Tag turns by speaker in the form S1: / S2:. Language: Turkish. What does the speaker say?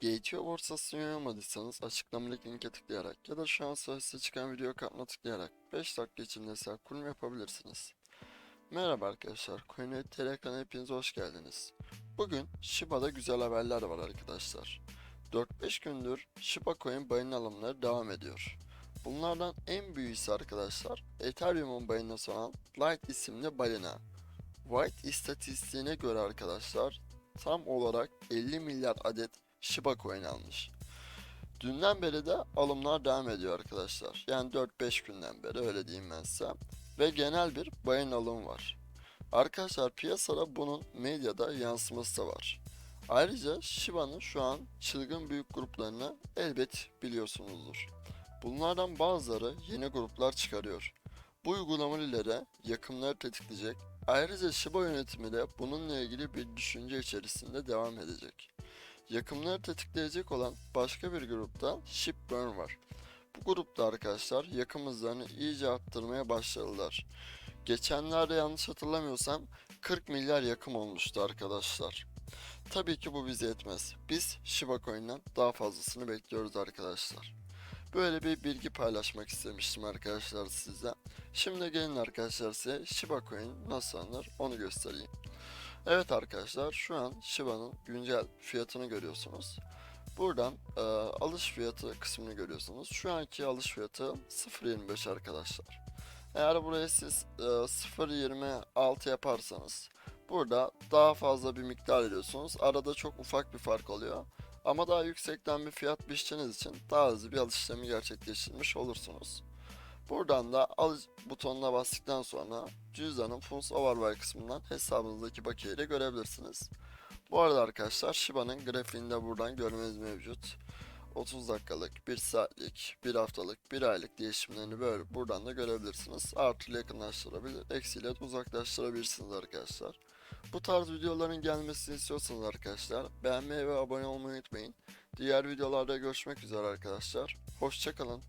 S1: GTO borsasını yormadıysanız açıklama linkine tıklayarak ya da şu an sözde çıkan video kartına tıklayarak 5 dakika içinde hesap kurulum yapabilirsiniz. Merhaba arkadaşlar, Coinrate ekranına hepiniz hoş geldiniz. Bugün Shiba'da güzel haberler var arkadaşlar. 4-5 gündür Shiba Coin bayın alımları devam ediyor. Bunlardan en büyüğüsü arkadaşlar Ethereum'un bayınası olan Light isimli balina. White istatistiğine göre arkadaşlar tam olarak 50 milyar adet Shiba Coin almış. Dünden beri de alımlar devam ediyor arkadaşlar. Yani 4-5 günden beri öyle diyeyim ben size. Ve genel bir bayın alım var. Arkadaşlar piyasada bunun medyada yansıması da var. Ayrıca Shiba'nın şu an çılgın büyük gruplarını elbet biliyorsunuzdur. Bunlardan bazıları yeni gruplar çıkarıyor. Bu uygulamaları yakımları tetikleyecek. Ayrıca Shiba yönetimi de bununla ilgili bir düşünce içerisinde devam edecek. Yakımları tetikleyecek olan başka bir grupta Shipburn var. Bu grupta arkadaşlar yakım iyice arttırmaya başladılar. Geçenlerde yanlış hatırlamıyorsam 40 milyar yakım olmuştu arkadaşlar. Tabii ki bu bize yetmez. Biz Shiba Coin'den daha fazlasını bekliyoruz arkadaşlar. Böyle bir bilgi paylaşmak istemiştim arkadaşlar size. Şimdi gelin arkadaşlar size Shiba Coin nasıl alınır onu göstereyim. Evet arkadaşlar şu an Shiba'nın güncel fiyatını görüyorsunuz. Buradan e, alış fiyatı kısmını görüyorsunuz. Şu anki alış fiyatı 0.25 arkadaşlar. Eğer buraya siz e, 0.26 yaparsanız burada daha fazla bir miktar ediyorsunuz. Arada çok ufak bir fark oluyor. Ama daha yüksekten bir fiyat biçtiğiniz için daha hızlı bir alış işlemi gerçekleştirmiş olursunuz. Buradan da al butonuna bastıktan sonra cüzdanın Funds Overbuy kısmından hesabınızdaki bakiyeyi de görebilirsiniz. Bu arada arkadaşlar Shiba'nın grafiğinde buradan görmeniz mevcut. 30 dakikalık, 1 saatlik, 1 haftalık, 1 aylık değişimlerini böyle buradan da görebilirsiniz. Artıyla yakınlaştırabilir, eksiyle uzaklaştırabilirsiniz arkadaşlar. Bu tarz videoların gelmesini istiyorsanız arkadaşlar beğenmeyi ve abone olmayı unutmayın. Diğer videolarda görüşmek üzere arkadaşlar. Hoşçakalın.